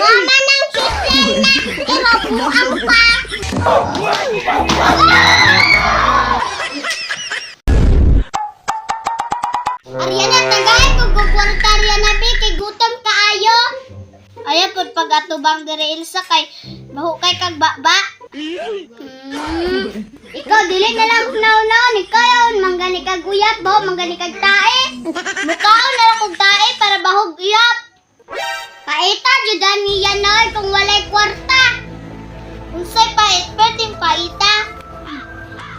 buang pa. Ariana, tagay ko gugwarta Ariana, be, kay gutom kaayo. Ayan po, pag atubang dire Ilsa kay baho kay kag baba. Mm. Ikaw, dili na lang naon ikaw yun, manggani kag uyap, baho, manggani kag tae. Mukaon kung walay kwarta. Unsay pait, perting paita.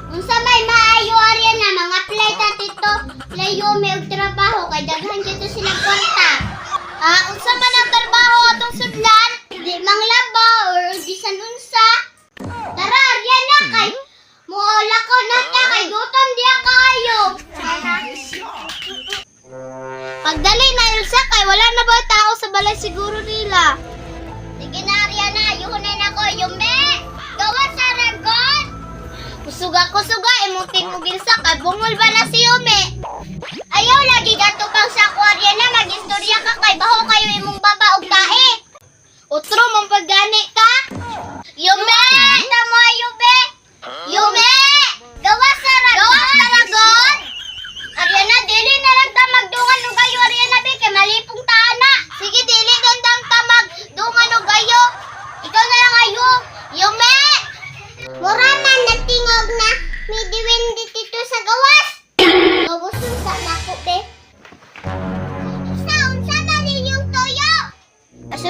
Unsa may maayo arya na mga apply ta tito. Layo may og trabaho kay daghan dito sila kwarta. Ah, unsa man ang trabaho atong sudlan? Di manglaba or bisan unsa. Tara, arya na kay Muola ko na ta kay gutom diya kayo. Pagdali na Ilsa kay wala na ba tao sa balay siguro nila. Sige na Ariana, yuhunan ako yume. Gawa sa ragon. Kusuga kusuga imong tinugin sa kay bungol ba na si Yume. Ayaw lagi sa ako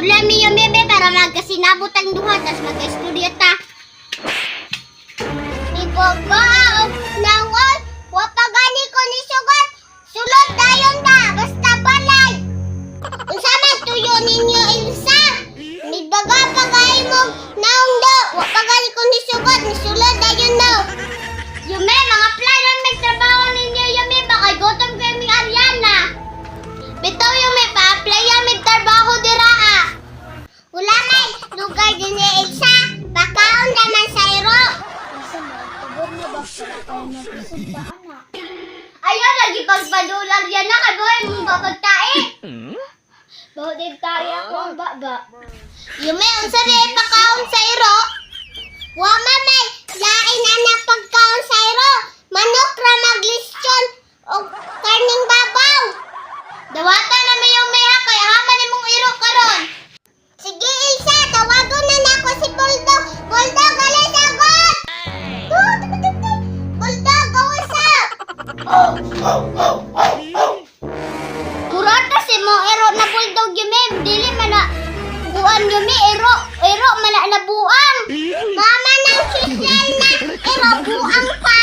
Asulan mi yung bebe para magkasinabot ang duha tas mag-estudyo ta. Ibagaw lugar din ni Elsa. Bakaon naman sa iro. Ayaw, lagi pagpadular yan na. Kaboy, mong babagtae. Baho din tayo ako ang baba. Yume, sari ay pakaon sa iro. Wama may, lain anak pagkaon sa iro. Manok ra maglistyon o karning babaw. Dawata Kurata si mo ero na bulldog yung mem. Dili man mana buan yung mi ero. Ero mana na buang. Mama nang sisyan na ero buang pa.